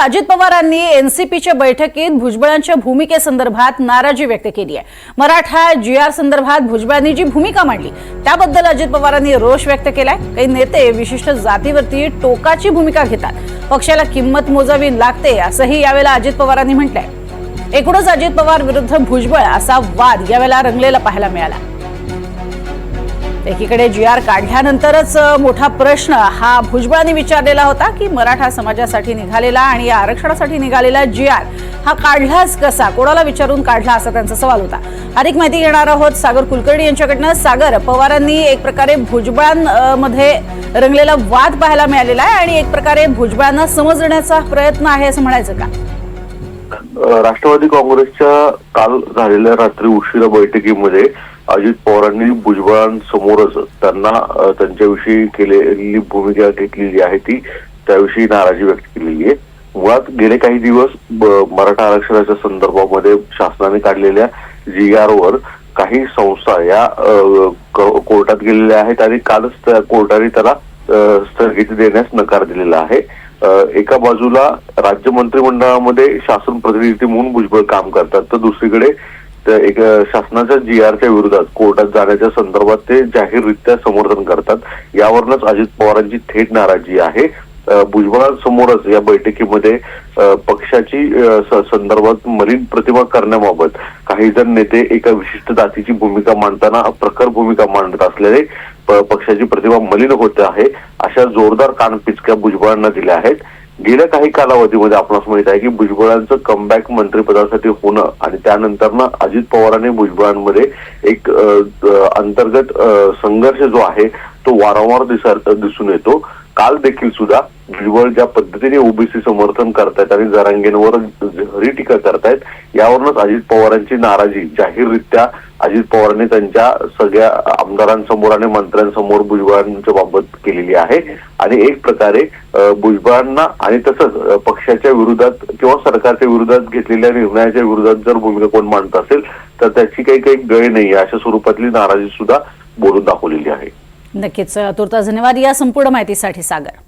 अजित पवारांनी एनसीपीच्या बैठकीत भुजबळांच्या भूमिकेसंदर्भात नाराजी व्यक्त केली आहे. मराठा जी आर संदर्भात भुजबळांनी जी भूमिका मांडली त्याबद्दल अजित पवारांनी रोष व्यक्त केलाय. काही नेते विशिष्ट जातीवरती टोकाची भूमिका घेतात. पक्षाला किंमत मोजावी लागते असंही यावेळेला अजित पवारांनी म्हटलंय. एकूणच अजित पवार विरुद्ध भुजबळ असा वाद यावेळेला रंगलेला पाहायला मिळाला. एकीकडे जी आर काढल्यानंतरच मोठा प्रश्न हा भुजबळांनी विचारलेला होता की मराठा समाजासाठी निघालेला आणि या आरक्षणासाठी निघालेला जी आर हा काढलाच कसा? कोणाला विचारून काढला असा त्यांचा सवाल होता. अधिक माहिती घेणार आहोत सागर कुलकर्णी यांच्याकडनं. सागर पवारांनी एक प्रकारे भुजबळांमध्ये रंगलेला वाद पाहायला मिळालेला आहे आणि एक प्रकारे भुजबळांना समजण्याचा प्रयत्न आहे असं म्हणायचं का? राष्ट्रवादी काँग्रेसच्या काल झालेल्या रात्री उशिरा बैठकीमध्ये अजित पवारांनी भुजबळांसमोरच त्यांना त्यांच्याविषयी केलेली भूमिका घेतलेली आहे ती त्याविषयी नाराजी व्यक्त केलेली आहे. मुळात गेले काही दिवस मराठा आरक्षणाच्या संदर्भामध्ये शासनाने काढलेल्या जी आर वर काही संस्था या कोर्टात गेलेल्या आहेत आणि कालच त्या कोर्टाने त्याला स्थगिती देण्यास नकार दिलेला आहे. एका बाजूला राज्य मंत्रिमंडळामध्ये शासन प्रतिनिधी म्हणून भुजबळ काम करतात तर दुसरीकडे एक शासनाच्या जी आरच्या विरोधात कोर्टात जाण्याच्या संदर्भात ते जाहीररित्या समर्थन करतात. यावरूनच अजित पवारांची थेट नाराजी आहे. भुजबळांसमोरच या बैठकीमध्ये पक्षाची संदर्भात मलिन प्रतिमा करण्याबाबत काही जण नेते एका विशिष्ट जातीची भूमिका मांडताना प्रखर भूमिका मांडत असल्याने पक्षाची प्रतिमा मलिन होते आहे. अशा जोरदार कानपिचक्या भुजबळांना दिल्या आहेत. गेल्या काही कालावधीमध्ये आपणास माहीत आहे की भुजबळांचं कमबॅक मंत्रिपदासाठी होणं आणि त्यानंतर अजित पवारांनी भुजबळांमध्ये एक अंतर्गत संघर्ष जो आहे तो वारंवार दिसून येतो. काल देखील सुद्धा भुजबळ ज्या पद्धतीने ओबीसी समर्थन करतायत आणि जरांगेंवर घरी टीका करतायत यावरूनच अजित पवारांची नाराजी जाहीररित्या अजित पवारांनी त्यांच्या सगळ्या आमदारांसमोर आणि मंत्र्यांसमोर भुजबळांच्या बाबत केलेली आहे. आणि एक प्रकारे भुजबळांना आणि तसंच पक्षाच्या विरोधात किंवा सरकारच्या विरोधात घेतलेल्या निर्णयाच्या विरोधात जर भूमिका कोण मांडत असेल तर त्याची काही काही गय नाही. अशा स्वरूपातली नाराजी सुद्धा बोलून दाखवलेली आहे. नक्कीच तुर्ता धन्यवाद या संपूर्ण माहितीसाठी सागर.